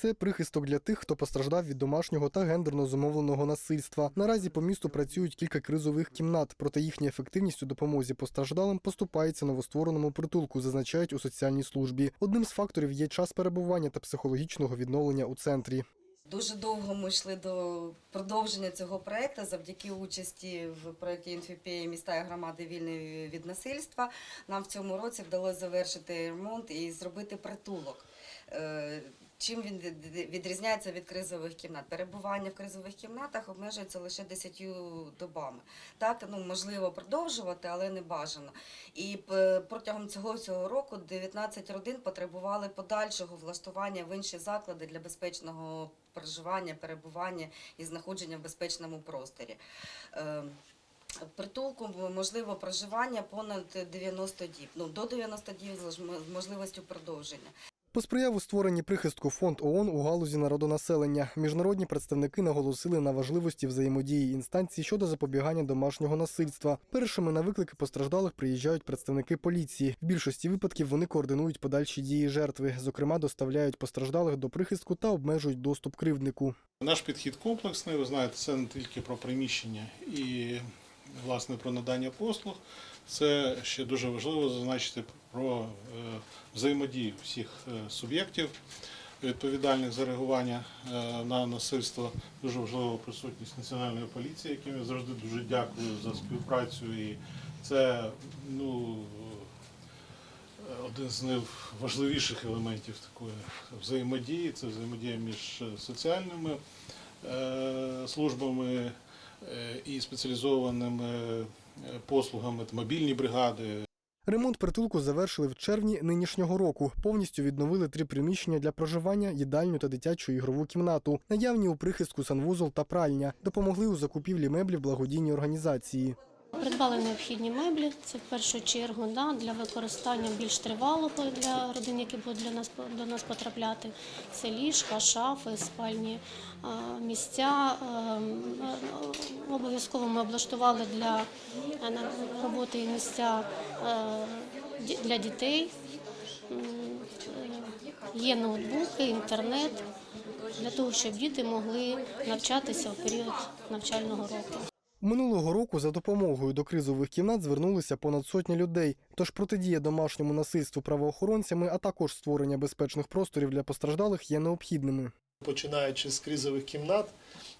Це прихисток для тих, хто постраждав від домашнього та гендерно зумовленого насильства. Наразі по місту працюють кілька кризових кімнат, проте їхня ефективність у допомозі постраждалим поступається новоствореному притулку, зазначають у соціальній службі. Одним з факторів є час перебування та психологічного відновлення у центрі. Дуже довго ми йшли до продовження цього проекту завдяки участі в проєкті «Інфіпея. міста і громади вільні від насильства. Нам в цьому році вдалося завершити ремонт і зробити притулок. Е, Чим він відрізняється від кризових кімнат? Перебування в кризових кімнатах обмежується лише 10 добами. Так, ну можливо продовжувати, але не бажано. І протягом цього всього року 19 родин потребували подальшого влаштування в інші заклади для безпечного проживання, перебування і знаходження в безпечному просторі. Е, Притулку можливо проживання понад 90 діб, ну до 90 діб з можливістю продовження. Посприяв у створенні прихистку фонд ООН у галузі народонаселення. Міжнародні представники наголосили на важливості взаємодії інстанцій щодо запобігання домашнього насильства. Першими на виклики постраждалих приїжджають представники поліції. В більшості випадків вони координують подальші дії жертви, зокрема, доставляють постраждалих до прихистку та обмежують доступ кривднику. Наш підхід комплексний, ви знаєте, це не тільки про приміщення і власне про надання послуг. Це ще дуже важливо зазначити про е, взаємодію всіх е, суб'єктів, відповідальних за реагування е, на насильство. Дуже важлива присутність національної поліції, яким я завжди дуже дякую за співпрацю. І це ну, один з найважливіших елементів такої взаємодії. Це взаємодія між соціальними службами і спеціалізованими е, послугами, мобільні бригади, Ремонт притулку завершили в червні нинішнього року. Повністю відновили три приміщення для проживання, їдальню та дитячу ігрову кімнату. Наявні у прихистку санвузол та пральня. Допомогли у закупівлі меблів благодійні організації. Придбали необхідні меблі. Це в першу чергу да, для використання більш тривалого для родин, які будуть для нас до нас потрапляти. Це ліжка, шафи, спальні місця. Е, е, Обов'язково ми облаштували для е, роботи місця е, для дітей. Є ноутбуки, інтернет для того, щоб діти могли навчатися в період навчального року. Минулого року за допомогою до кризових кімнат звернулися понад сотні людей. Тож протидія домашньому насильству правоохоронцями, а також створення безпечних просторів для постраждалих є необхідними. Починаючи з кризових кімнат,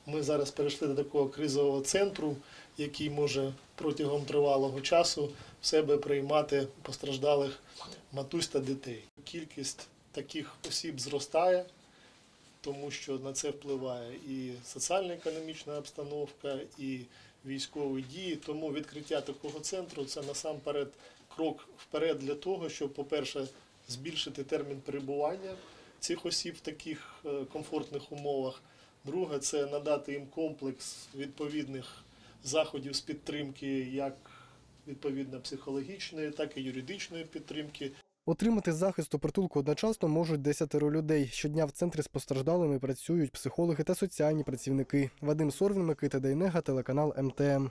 ми зараз перейшли до такого кризового центру, який може протягом тривалого часу в себе приймати постраждалих матусь та дітей. Кількість таких осіб зростає, тому що на це впливає і соціально-економічна обстановка, і військові дії. Тому відкриття такого центру це насамперед крок вперед для того, щоб, по-перше, збільшити термін перебування цих осіб в таких е, комфортних умовах. Друге, це надати їм комплекс відповідних заходів з підтримки, як відповідно психологічної, так і юридичної підтримки. Отримати захист у притулку одночасно можуть десятеро людей. Щодня в центрі з постраждалими працюють психологи та соціальні працівники. Вадим Сорвін, Микита Дейнега, телеканал МТМ.